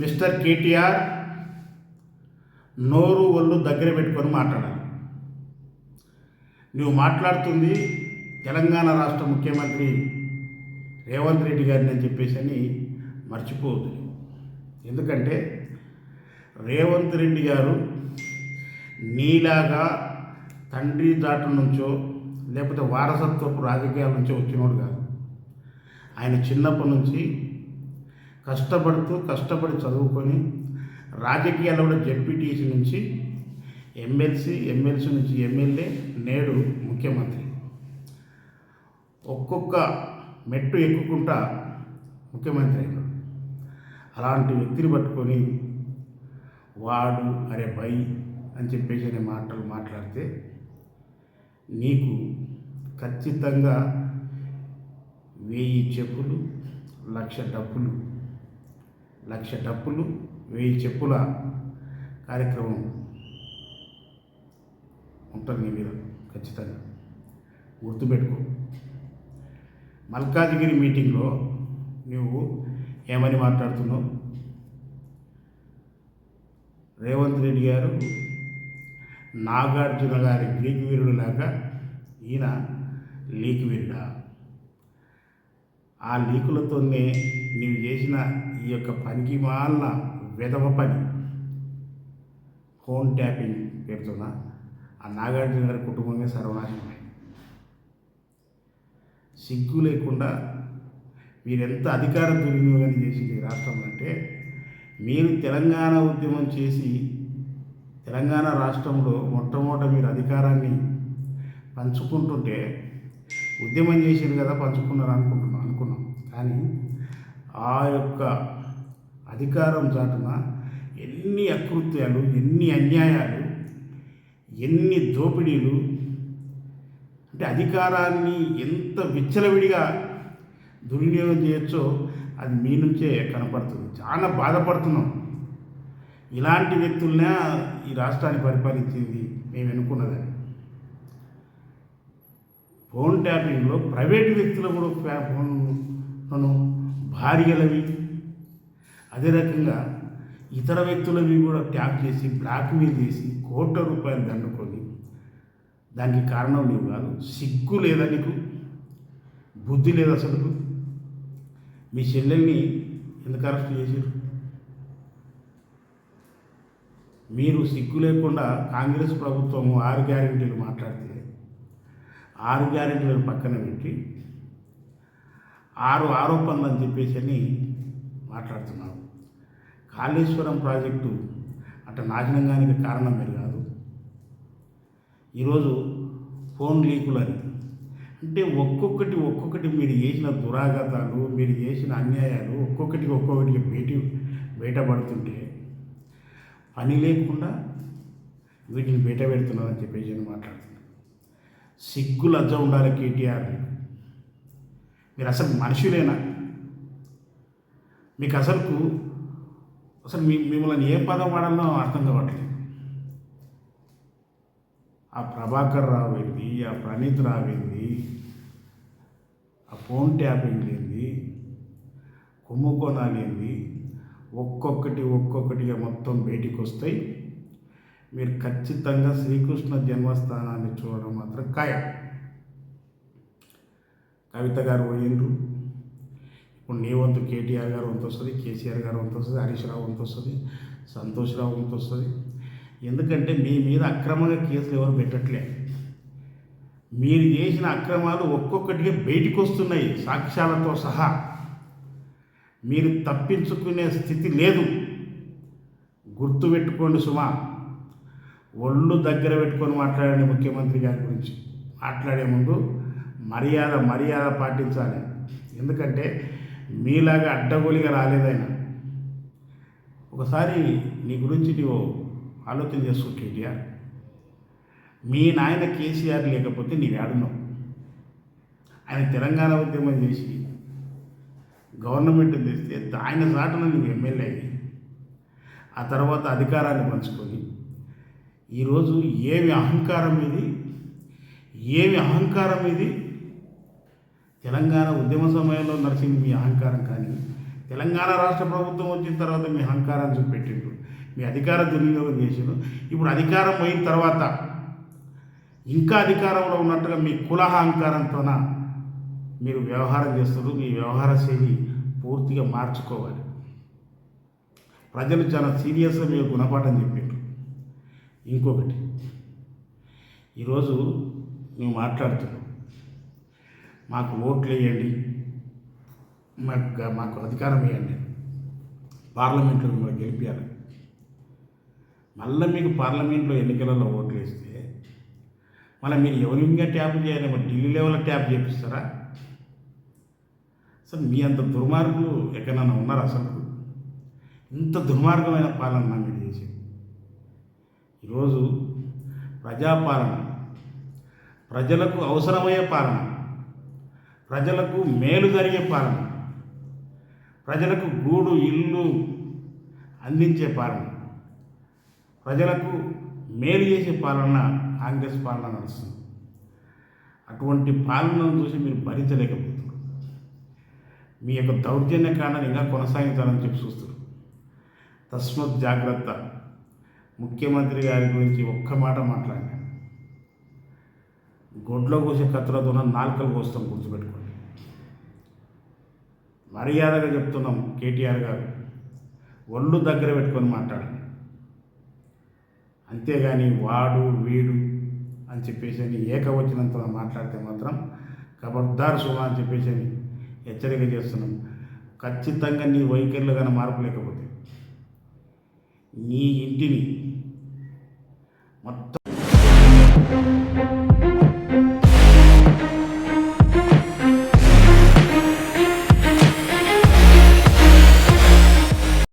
Mister KTR నోరు ఒళ్ళు దగ్గర పెట్టుకొని మాట్లాడాలి. నువ్వు మాట్లాడుతుంది తెలంగాణ రాష్ట్ర ముఖ్యమంత్రి రేవంత్ రెడ్డి గారిని అని చెప్పేసి అని మర్చిపోవద్దు. ఎందుకంటే రేవంత్ రెడ్డి గారు నీలాగా తండ్రి దాటు నుంచో లేకపోతే వారసత్వపు రాజకీయాల నుంచో వచ్చినోడు కాదు. ఆయన చిన్నప్పటి నుంచి కష్టపడుతూ కష్టపడి చదువుకొని రాజకీయాల్లో కూడా జెడ్పీటీసీ నుంచి ఎమ్మెల్సీ ఎమ్మెల్సీ నుంచి ఎమ్మెల్యే నేడు ముఖ్యమంత్రి. ఒక్కొక్క మెట్టు ఎక్కుకుంటా ముఖ్యమంత్రి అయినాడు అలాంటి వ్యక్తిని పట్టుకొని వాడు అరే బై అని చెప్పేసి అనే మాటలు మాట్లాడితే నీకు ఖచ్చితంగా వెయ్యి చెప్పులు లక్ష డబ్బులు లక్ష డబ్బులు వెయ్యి చెప్పుల కార్యక్రమం ఉంటుంది నీ మీద ఖచ్చితంగా. గుర్తుపెట్టుకో. మల్కాజిగిరి మీటింగ్లో నువ్వు ఏమని మాట్లాడుతున్నావు? రేవంత్ రెడ్డి గారు నాగార్జున గారి గ్రీక్ వీరుడు లాగా ఈయన లీక్ వీరుడా? ఆ లీకులతోనే నీవు చేసిన ఈ యొక్క పనికి వాళ్ళ విధవ పని. ఫోన్ ట్యాపింగ్ పేరుతోన ఆ నాగార్జున గారి కుటుంబమే సర్వనాశనమైంది సిగ్గు లేకుండా మీరెంత అధికార దుర్వినియోగం చేసింది ఈ రాష్ట్రంలో అంటే మీరు తెలంగాణ ఉద్యమం చేసి తెలంగాణ రాష్ట్రంలో మొట్టమొదట మీరు అధికారాన్ని పంచుకుంటుంటే ఉద్యమం చేసారు కదా పంచుకున్నారు అనుకుంటున్నాం అనుకున్నాం. కానీ ఆ యొక్క అధికారం చాటున ఎన్ని అకృత్యాలు ఎన్ని అన్యాయాలు ఎన్ని దోపిడీలు అంటే అధికారాన్ని ఎంత విచ్చలవిడిగా దుర్వినియోగం చేయొచ్చో అది మీ నుంచే కనపడుతుంది. చాలా బాధపడుతున్నాం. ఇలాంటి వ్యక్తులనే ఈ రాష్ట్రాన్ని పరిపాలించింది మేము అనుకున్నదని ఫోన్ ట్యాపింగ్లో ప్రైవేట్ వ్యక్తులు కూడా ఫ్యా- ఫోన్లను భార్యలవి. అదే రకంగా ఇతర వ్యక్తులవి కూడా ట్యాప్ చేసి బ్లాక్మెయిల్ చేసి కోట్ల రూపాయలు దండుకొని దానికి కారణం నీవు కాదు. సిగ్గు లేదా నీకు? బుద్ధి లేదు అసలు మీ చెల్లెల్ని ఎందుకు అరెస్ట్ చేశారు? మీరు సిగ్గు లేకుండా కాంగ్రెస్ ప్రభుత్వం ఆరు గ్యారెంటీలు మాట్లాడితే ఆరు గ్యారెంటీలను పక్కన పెట్టి ఆరు ఆరోపణలు అని చెప్పేసి అని మాట్లాడుతున్నారు. కాళేశ్వరం ప్రాజెక్టు అట్ట నాశనంగానికి కారణం మీరు కాదు. ఈరోజు ఫోన్ లీకులని అంటే ఒక్కొక్కటి ఒక్కొక్కటి మీరు చేసిన దురాఘాతాలు మీరు చేసిన అన్యాయాలు ఒక్కొక్కటి ఒక్కొక్కటికి బయటి బయటపడుతుంటే పని లేకుండా వీటిని బయట పెడుతున్నారని చెప్పేసి అని మాట్లాడుతున్నాను సిగ్గు లజ్జ ఉండాలి కేటీఆర్. మీరు అసలు మనుషులేనా? మీకు అసలుకు అసలు మీ మిమ్మల్ని ఏ పదం వాడాలో అర్థం కావట్లేదు. ఆ ప్రభాకర్ రావు ఏంది? ఆ ప్రణీత్ రావు ఏంది? ఆ ఫోన్ ట్యాపింగ్ ఏంది? కుంభకోణాలు ఏంది? ఒక్కొక్కటి ఒక్కొక్కటిగా మొత్తం బయటికి వస్తాయి మీరు ఖచ్చితంగా శ్రీకృష్ణ జన్మస్థానాన్ని చూడడం మాత్రం ఖాయం. కవిత గారు పోయిండ్రు. ఇప్పుడు నీ వంతు కేటీఆర్ గారు వంతు వస్తుంది కేసీఆర్ గారు వంతు వస్తుంది హరీష్ రావు వంతు వస్తుంది సంతోష్ రావు వంతు వస్తుంది. ఎందుకంటే మీ మీద అక్రమంగా కేసులు ఎవరు పెట్టట్లే. మీరు చేసిన అక్రమాలు ఒక్కొక్కటిగా బయటికి వస్తున్నాయి సాక్ష్యాలతో సహా. మీరు తప్పించుకునే స్థితి లేదు. గుర్తుపెట్టుకోండి సుమా. ఒళ్ళు దగ్గర పెట్టుకొని మాట్లాడండి ముఖ్యమంత్రి గారి గురించి. మాట్లాడే ముందు మర్యాద మర్యాద పాటించాలి. ఎందుకంటే మీలాగా అడ్డగోలిగా రాలేదైనా ఒకసారి నీ గురించి నీవు ఆలోచన చేసుకో కేటీఆర్ మీ నాయన కేసీఆర్ లేకపోతే నీవేడున్నావు ఆయన తెలంగాణ ఉద్యమం చేసి గవర్నమెంట్ తెస్తే ఆయన చాటున నువ్వు ఎమ్మెల్యే ఆ తర్వాత అధికారాన్ని పంచుకొని ఈరోజు ఏమి అహంకారం ఇది ఏమి అహంకారం ఇది తెలంగాణ ఉద్యమ సమయంలో నడిచింది మీ అహంకారం కానీ తెలంగాణ రాష్ట్ర ప్రభుత్వం వచ్చిన తర్వాత మీ అహంకారాన్ని చూపెట్టిండ్రు. మీ అధికారం దుర్వినియోగం చేసిండ్రు. ఇప్పుడు అధికారం పోయిన తర్వాత ఇంకా అధికారంలో ఉన్నట్టుగా మీ కులహంకారంతోన మీరు వ్యవహారం చేస్తారు మీ వ్యవహార శైలి పూర్తిగా మార్చుకోవాలి. ప్రజలు చాలా సీరియస్గా మీరు గుణపాఠం చెప్పారు. ఇంకొకటి. ఈరోజు నువ్వు మాట్లాడుతున్నావు మాకు ఓట్లు వేయండి. మాకు మాకు అధికారం ఇవ్వండి పార్లమెంట్లో మిమ్మల్ని గెలిపారు మళ్ళీ మీకు పార్లమెంట్లో ఎన్నికలలో ఓట్లు వేస్తే మళ్ళీ మీరు ఎవరింగా ట్యాప్ చేయాలి? మరి ఢిల్లీ లెవెల్లో ట్యాప్ చేపిస్తారా? అసలు మీ అంత దుర్మార్గులు ఎక్కడన్నా ఉన్నారా అసలు? ఇంత దుర్మార్గమైన పాలన మీరు చేసేది ఈరోజు ప్రజాపాలన. ప్రజలకు అవసరమయ్యే పాలన. ప్రజలకు మేలు జరిగే పాలన. ప్రజలకు గూడు ఇల్లు అందించే పాలన. ప్రజలకు మేలు చేసే పాలన కాంగ్రెస్ పాలన నడుస్తుంది. అటువంటి పాలనను చూసి మీరు భరించలేకపోతున్నారు. మీ యొక్క దౌర్జన్య కారణం ఇంకా కొనసాగించాలని చెప్పి చూస్తారు తస్మత్ జాగ్రత్త. ముఖ్యమంత్రి గారి గురించి ఒక్క మాట మాట్లాడినాను గొడ్లో కోసే కత్తులతో నాలుకలు కోస్తాం గుర్తుపెట్టుకోండి. మర్యాదగా చెప్తున్నాం కేటీఆర్ గారు. ఒళ్ళు దగ్గర పెట్టుకొని మాట్లాడండి. అంతేగాని వాడు వీడు అని చెప్పేసి అని ఏకవచనంతో మాట్లాడితే మాత్రం కబర్దార్ సుమా అని చెప్పేసి అని హెచ్చరిక చేస్తున్నాం. ఖచ్చితంగా నీ వైఖరిలో కానీ మార్పు లేకపోతే నీ ఇంటిని మొత్తం